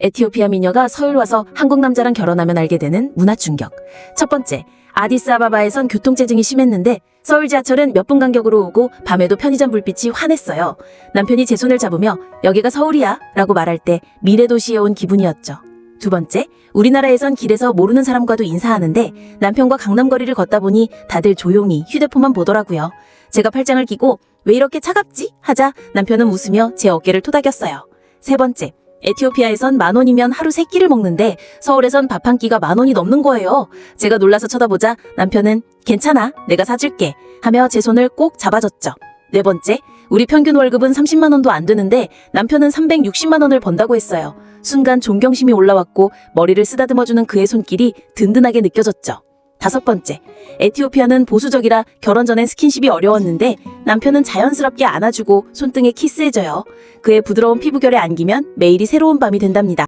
에티오피아 미녀가 서울 와서 한국 남자랑 결혼하면 알게 되는 문화 충격. 첫 번째, 아디스아바바에선 교통체증이 심했는데 서울 지하철은 몇 분 간격으로 오고 밤에도 편의점 불빛이 환했어요. 남편이 제 손을 잡으며 여기가 서울이야 라고 말할 때 미래 도시에 온 기분이었죠. 두 번째, 우리나라에선 길에서 모르는 사람과도 인사하는데 남편과 강남거리를 걷다 보니 다들 조용히 휴대폰만 보더라고요. 제가 팔짱을 끼고 왜 이렇게 차갑지? 하자 남편은 웃으며 제 어깨를 토닥였어요. 세 번째, 에티오피아에선 만 원이면 하루 세 끼를 먹는데 서울에선 밥 한 끼가 만 원이 넘는 거예요. 제가 놀라서 쳐다보자 남편은 괜찮아, 내가 사줄게 하며 제 손을 꼭 잡아줬죠. 네 번째, 우리 평균 월급은 30만 원도 안 되는데 남편은 360만 원을 번다고 했어요. 순간 존경심이 올라왔고 머리를 쓰다듬어주는 그의 손길이 든든하게 느껴졌죠. 다섯 번째, 에티오피아는 보수적이라 결혼 전엔 스킨십이 어려웠는데 남편은 자연스럽게 안아주고 손등에 키스해줘요. 그의 부드러운 피부결에 안기면 매일이 새로운 밤이 된답니다.